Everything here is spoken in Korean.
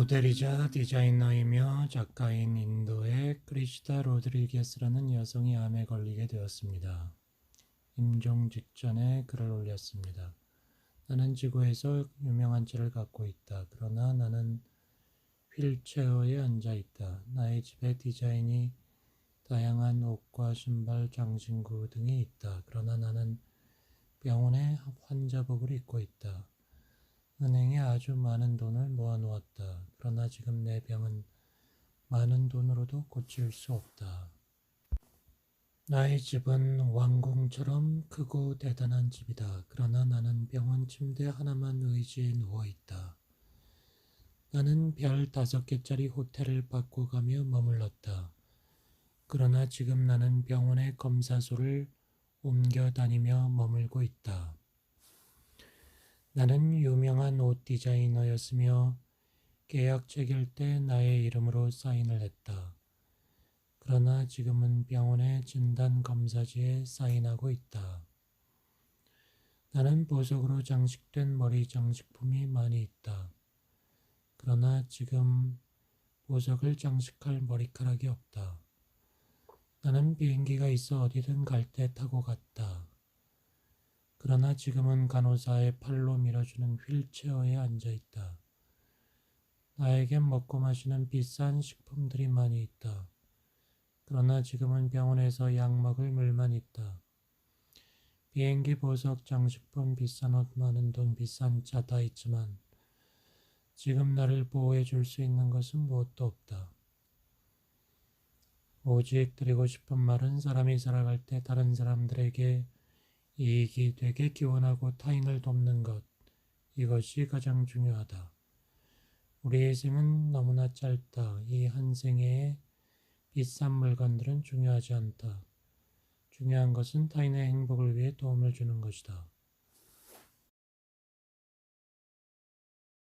모델이자 디자이너이며 작가인 인도의 크리시다 로드리게스라는 여성이 암에 걸리게 되었습니다. 임종 직전에 글을 올렸습니다. 나는 지구에서 유명한 채를 갖고 있다. 그러나 나는 휠체어에 앉아 있다. 나의 집에 디자인이 다양한 옷과 신발, 장신구 등이 있다. 그러나 나는 병원에 환자복을 입고 있다. 은행에 아주 많은 돈을 모아놓았다. 그러나 지금 내 병은 많은 돈으로도 고칠 수 없다. 나의 집은 왕궁처럼 크고 대단한 집이다. 그러나 나는 병원 침대 하나만 의지해 누워 있다. 나는 별 다섯 개짜리 호텔을 바꿔가며 머물렀다. 그러나 지금 나는 병원의 검사소를 옮겨 다니며 머물고 있다. 나는 유명한 옷 디자이너였으며 계약 체결 때 나의 이름으로 사인을 했다. 그러나 지금은 병원의 진단 검사지에 사인하고 있다. 나는 보석으로 장식된 머리 장식품이 많이 있다. 그러나 지금 보석을 장식할 머리카락이 없다. 나는 비행기가 있어 어디든 갈 때 타고 갔다. 그러나 지금은 간호사의 팔로 밀어주는 휠체어에 앉아 있다. 나에겐 먹고 마시는 비싼 식품들이 많이 있다. 그러나 지금은 병원에서 약 먹을 물만 있다. 비행기 보석 장식품 비싼 옷 많은 돈 비싼 차 다 있지만 지금 나를 보호해 줄 수 있는 것은 무엇도 없다. 오직 드리고 싶은 말은 사람이 살아갈 때 다른 사람들에게 이익이 되게 기원하고 타인을 돕는 것, 이것이 가장 중요하다. 우리의 생은 너무나 짧다. 이 한 생에 비싼 물건들은 중요하지 않다. 중요한 것은 타인의 행복을 위해 도움을 주는 것이다.